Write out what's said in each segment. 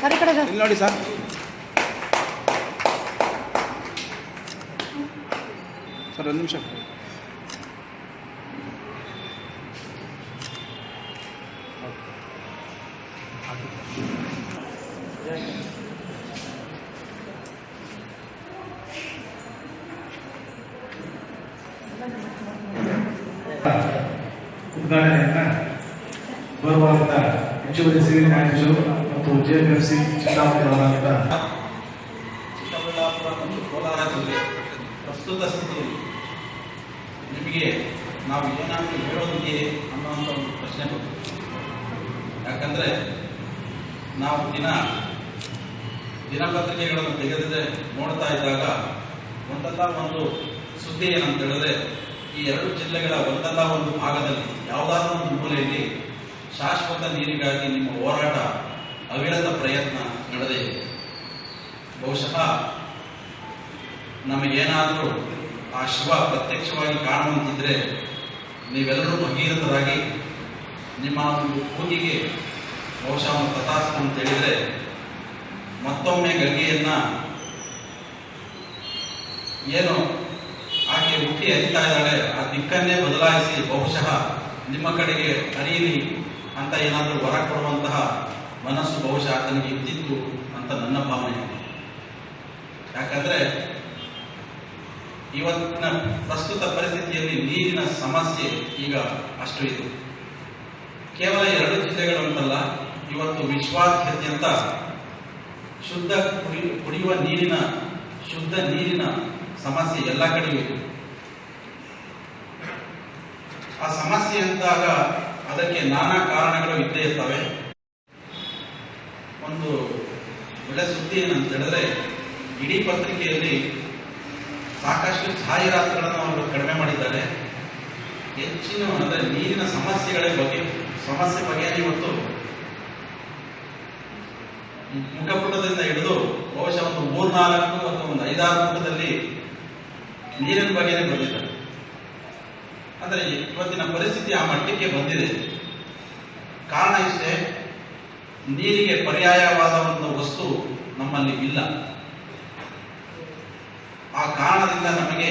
Sir ಈ ಕಡೆ sir ಇಲ್ಲಿ ನೋಡಿ ಸರ್ ಸರ್ ಒಂದು ನಿಮಿಷ ಉದ್ಘಾಟನೆಯನ್ನ ಗೌರವಾನ್ವಿತ ಹೆಚ್ಚುವರಿ ಸಿವಿಲ್ ನ್ಯಾಯಾಧೀಶರು ಮತ್ತು ಜೆಎಫ್ಎಫ್ಸಿ ಚಿಕ್ಕಬಳ್ಳಾಪುರ ಚಿಕ್ಕಬಳ್ಳಾಪುರ ಮತ್ತು ಕೋಲಾರ ಜಿಲ್ಲೆ ಪ್ರಸ್ತುತ ಸ್ಥಿತಿಯಲ್ಲಿ ನಿಮಗೆ ನಾವು ಏನಾದರೂ ಹೇಳೋದಿದೆಯೇ ಅನ್ನೋಂಥ ಒಂದು ಪ್ರಶ್ನೆ ಬಂತು. ಯಾಕಂದರೆ ನಾವು ದಿನ ದಿನಪತ್ರಿಕೆಗಳನ್ನು ತೆಗೆದಿದೆ, ನೋಡ್ತಾ ಇದ್ದಾಗ ಒಂದಲ್ಲ ಒಂದು ಸುದ್ದಿ ಏನಂತ ಹೇಳಿದ್ರೆ ಈ ಎರಡು ಜಿಲ್ಲೆಗಳ ಒಂದಲ್ಲ ಒಂದು ಭಾಗದಲ್ಲಿ ಯಾವುದಾದ್ರೂ ಒಂದು ಮೂಲೆಯಲ್ಲಿ ಶಾಶ್ವತ ನೀರಿಗಾಗಿ ನಿಮ್ಮ ಹೋರಾಟ ಅವಿರತ ಪ್ರಯತ್ನ ನಡೆದೇ ಇದೆ. ಬಹುಶಃ ನಮಗೇನಾದರೂ ಆ ಶಿವ ಪ್ರತ್ಯಕ್ಷವಾಗಿ ಕಾಣುವಂತಿದ್ರೆ ನೀವೆಲ್ಲರೂ ಭಗೀರಥರಾಗಿ ನಿಮ್ಮ ಒಂದು ಕೂಗಿಗೆ ಬಹುಶಃ ಒಂದು ತಥಾಸ್ತು ಅಂತ ಹೇಳಿದರೆ ಮತ್ತೊಮ್ಮೆ ಗಂಗೆಯನ್ನು ಏನು ಆಕೆ ಹುಟ್ಟಿ ಹರಿತಾ ಇದ್ದಾಳೆ, ಆ ದಿಕ್ಕನ್ನೇ ಬದಲಾಯಿಸಿ ಬಹುಶಃ ನಿಮ್ಮ ಕಡೆಗೆ ಹರಿಯಲಿ ಅಂತ ಏನಾದರೂ ವರ ಕೊಡುವಂತಹ ಮನಸ್ಸು ಬಹುಶಃ ಆತನಿಗೆ ಇದ್ದಿತ್ತು ಅಂತ ನನ್ನ ಭಾವನೆ. ಯಾಕಂದ್ರೆ ಇವತ್ತಿನ ಪ್ರಸ್ತುತ ಪರಿಸ್ಥಿತಿಯಲ್ಲಿ ನೀರಿನ ಸಮಸ್ಯೆ ಈಗ ಅಷ್ಟು ಇದೆ. ಕೇವಲ ಎರಡು ಜಿಲ್ಲೆಗಳು ಅಂತಲ್ಲ, ಇವತ್ತು ವಿಶ್ವಾದ್ಯಂತ ಶುದ್ಧ ಕುಡಿ, ಕುಡಿಯುವ ನೀರಿನ, ಶುದ್ಧ ನೀರಿನ ಸಮಸ್ಯೆ ಎಲ್ಲ ಕಡೆಯೂ ಇದೆ. ಆ ಸಮಸ್ಯೆ ಅಂದಾಗ ಅದಕ್ಕೆ ನಾನಾ ಕಾರಣಗಳು ಇದ್ದೇ ಇರ್ತವೆ. ಒಂದು ಒಳ್ಳೆ ಸುದ್ದಿ ಏನಂತ ಹೇಳಿದ್ರೆ, ಇಡೀ ಪತ್ರಿಕೆಯಲ್ಲಿ ಸಾಕಷ್ಟು ಜಾಹೀರಾತುಗಳನ್ನು ಅವರು ಕಡಿಮೆ ಮಾಡಿದ್ದಾರೆ. ಹೆಚ್ಚಿನ ಅಂದರೆ ನೀರಿನ ಸಮಸ್ಯೆಗಳ ಬಗ್ಗೆ, ಸಮಸ್ಯೆ ಬಗ್ಗೆ ಇವತ್ತು ಮುಖಪುಟದಿಂದ ಹಿಡಿದು ಬಹುಶಃ ಒಂದು ಮೂರ್ನಾಲ್ಕು ಅಥವಾ ಒಂದು ಐದಾರು ಪುಟದಲ್ಲಿ ನೀರಿನ ಬಗ್ಗೆ ಬಂದಿದ್ದಾರೆ. ಆದರೆ ಇವತ್ತಿನ ಪರಿಸ್ಥಿತಿ ಆ ಮಟ್ಟಕ್ಕೆ ಬಂದಿದೆ. ಕಾರಣ ಇಷ್ಟೇ, ನೀರಿಗೆ ಪರ್ಯಾಯವಾದ ಒಂದು ವಸ್ತು ನಮ್ಮಲ್ಲಿ ಇಲ್ಲ. ಆ ಕಾರಣದಿಂದ ನಮಗೆ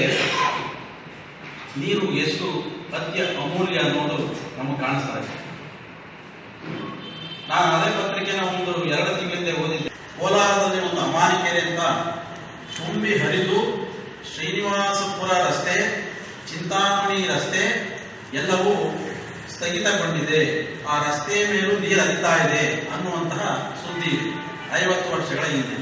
ನೀರು ಎಷ್ಟು ಅತ್ಯ ಅಮೂಲ್ಯ ಅನ್ನೋದು ನಮಗೆ ಕಾಣಿಸ್ತಾ ಇದೆ. ನಾನು ಅದೇ ಪತ್ರಿಕೆನ ಒಂದು ಎರಡು ತಿಂಗಳಿಂದ ಓದಿದ್ದೆ. ಕೋಲಾರದಲ್ಲಿ ಒಂದು ಅಮಾನಿಕೆರೆ ಅಂತ ತುಂಬಿ ಹರಿದು ಶ್ರೀನಿವಾಸಪುರ ರಸ್ತೆ ಚಿಂತಾಮಣಿ ರಸ್ತೆ ಎಲ್ಲವೂ ಸ್ಥಗಿತಗೊಂಡಿದೆ. ಆ ರಸ್ತೆಯ ಮೇಲೂ ನೀರು ಹರಿತಾ ಇದೆ ಅನ್ನುವಂತಹ ಸುದ್ದಿ ಐವತ್ತು ವರ್ಷಗಳ ಹಿಂದೆ.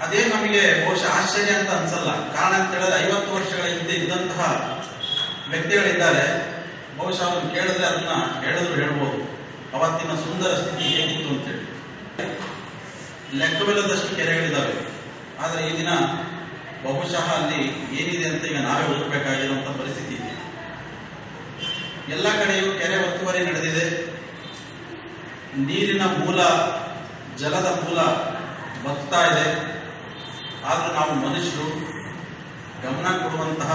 ಅದೇ ನಮಗೆ ಬಹುಶಃ ಆಶ್ಚರ್ಯ ಅಂತ ಅನ್ಸಲ್ಲ. ಕಾರಣ ಅಂತ ಹೇಳಿದ್ರೆ ಐವತ್ತು ವರ್ಷಗಳ ಹಿಂದೆ ಇದ್ದಂತಹ ವ್ಯಕ್ತಿಗಳಿದ್ದಾರೆ. ಬಹುಶಃ ಅವ್ರನ್ನ ಕೇಳಿದ್ರೆ ಅದನ್ನ ಹೇಳಿದ್ರು ಹೇಳ್ಬೋದು. ಅವತ್ತಿನ ಸುಂದರ ಸ್ಥಿತಿ ಹೇಗಿತ್ತು ಅಂತೇಳಿ ಲೆಕ್ಕವಿಲ್ಲದಷ್ಟು ಕೆರೆಗಳಿದ್ದಾವೆ ಆದರೆ ಈ ದಿನ ಬಹುಶಃ ಅಲ್ಲಿ ಏನಿದೆ ಅಂತ ಈಗ ನಾವೇ ಹುಡುಕಬೇಕಾಗಿರುವಂತಹ ಪರಿಸ್ಥಿತಿ ಇದೆ. ಎಲ್ಲ ಕಡೆಯೂ ಕೆರೆ ಒತ್ತುವರಿ ನಡೆದಿದೆ. ನೀರಿನ ಮೂಲ, ಜಲದ ಮೂಲ ಬತ್ತಾ ಇದೆ. ಆದರೂ ನಾವು ಮನುಷ್ಯರು ಗಮನ ಕೊಡುವಂತಹ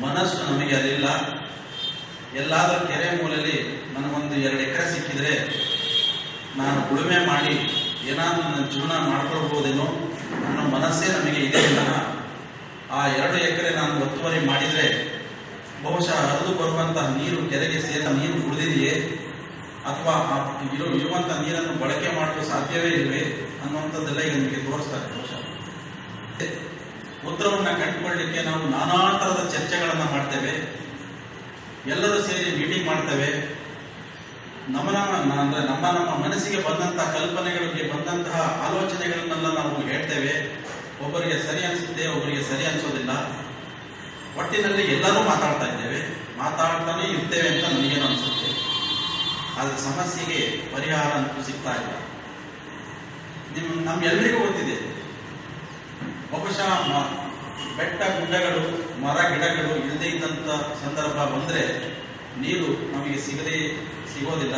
ಮನಸ್ಸು ನಮಗೆ ಅಲ್ಲಿಲ್ಲ. ಎಲ್ಲಾದರೂ ಕೆರೆ ಮೂಲಲ್ಲಿ ನನಗೊಂದು ಎರಡು ಎಕರೆ ಸಿಕ್ಕಿದ್ರೆ ನಾನು ಉಳುಮೆ ಮಾಡಿ ಏನಾದರೂ ನನ್ನ ಜೀವನ ಮಾಡ್ಕೊಳ್ಬೋದೇನೋ ಅನ್ನೋ ಮನಸ್ಸೇ ನಮಗೆ ಇದೆ ಆ ಎರಡು ಎಕರೆ ನಾನು ಒತ್ತುವರಿ ಮಾಡಿದರೆ ಬಹುಶಃ ಹರಿದು ಬರುವಂತಹ ನೀರು ಕೆರೆಗೆ ಸೇರಿದ ನೀರು ಉಳಿದಿದೆಯೇ? ಅಥವಾ ಇರೋ ನೀರನ್ನು ಬಳಕೆ ಮಾಡಲು ಸಾಧ್ಯವೇ ಇಲ್ವೇ ಅನ್ನುವಂಥದ್ದೆಲ್ಲ ಈಗ ನಿಮಗೆ ತೋರಿಸ್ತಾರೆ ಬಹುಶಃ. ಉತ್ತರವನ್ನ ಕಂಡುಕೊಳ್ಳಿಕ್ಕೆ ನಾವು ನಾನಾ ಥರದ ಚರ್ಚೆಗಳನ್ನು ಮಾಡ್ತೇವೆ. ಎಲ್ಲರೂ ಸೇರಿ ಮೀಟಿಂಗ್ ಮಾಡ್ತೇವೆ. ನಮ್ಮ ನಮ್ಮ ನಮ್ಮ ನಮ್ಮ ಮನಸ್ಸಿಗೆ ಬಂದಂತಹ ಕಲ್ಪನೆಗಳಿಗೆ ಬಂದಂತಹ ಹೇಳ್ತೇವೆ, ಒಬ್ಬರಿಗೆ ಸರಿ ಅನಿಸುತ್ತೆ, ಒಬ್ಬರಿಗೆ ಸರಿ ಅನಿಸೋದಿಲ್ಲ. ಒಟ್ಟಿನಲ್ಲಿ ಎಲ್ಲರೂ ಮಾತಾಡ್ತಾ ಇದ್ದೇವೆ. ಮಾತಾಡ್ತಾನೆ ಇರ್ತೇವೆ ಅಂತ ನನಗೇನು ಅನಿಸುತ್ತೆ? ಆದ್ರೆ ಸಮಸ್ಯೆಗೆ ಪರಿಹಾರ ಅಂತೂ ಸಿಗ್ತಾ ಇಲ್ಲ. ನಿಮ್ ನಮ್ಗೆಲ್ಲರಿಗೂ ಗೊತ್ತಿದೆ. ಬಹುಶಃ ಬೆಟ್ಟ ಗುಡ್ಡಗಳು, ಮರ ಗಿಡಗಳು ಇಲ್ಲದೆ ಇದ್ದಂಥ ಸಂದರ್ಭ ಬಂದರೆ ನೀರು ನಮಗೆ ಸಿಗದೇ, ಸಿಗೋದಿಲ್ಲ.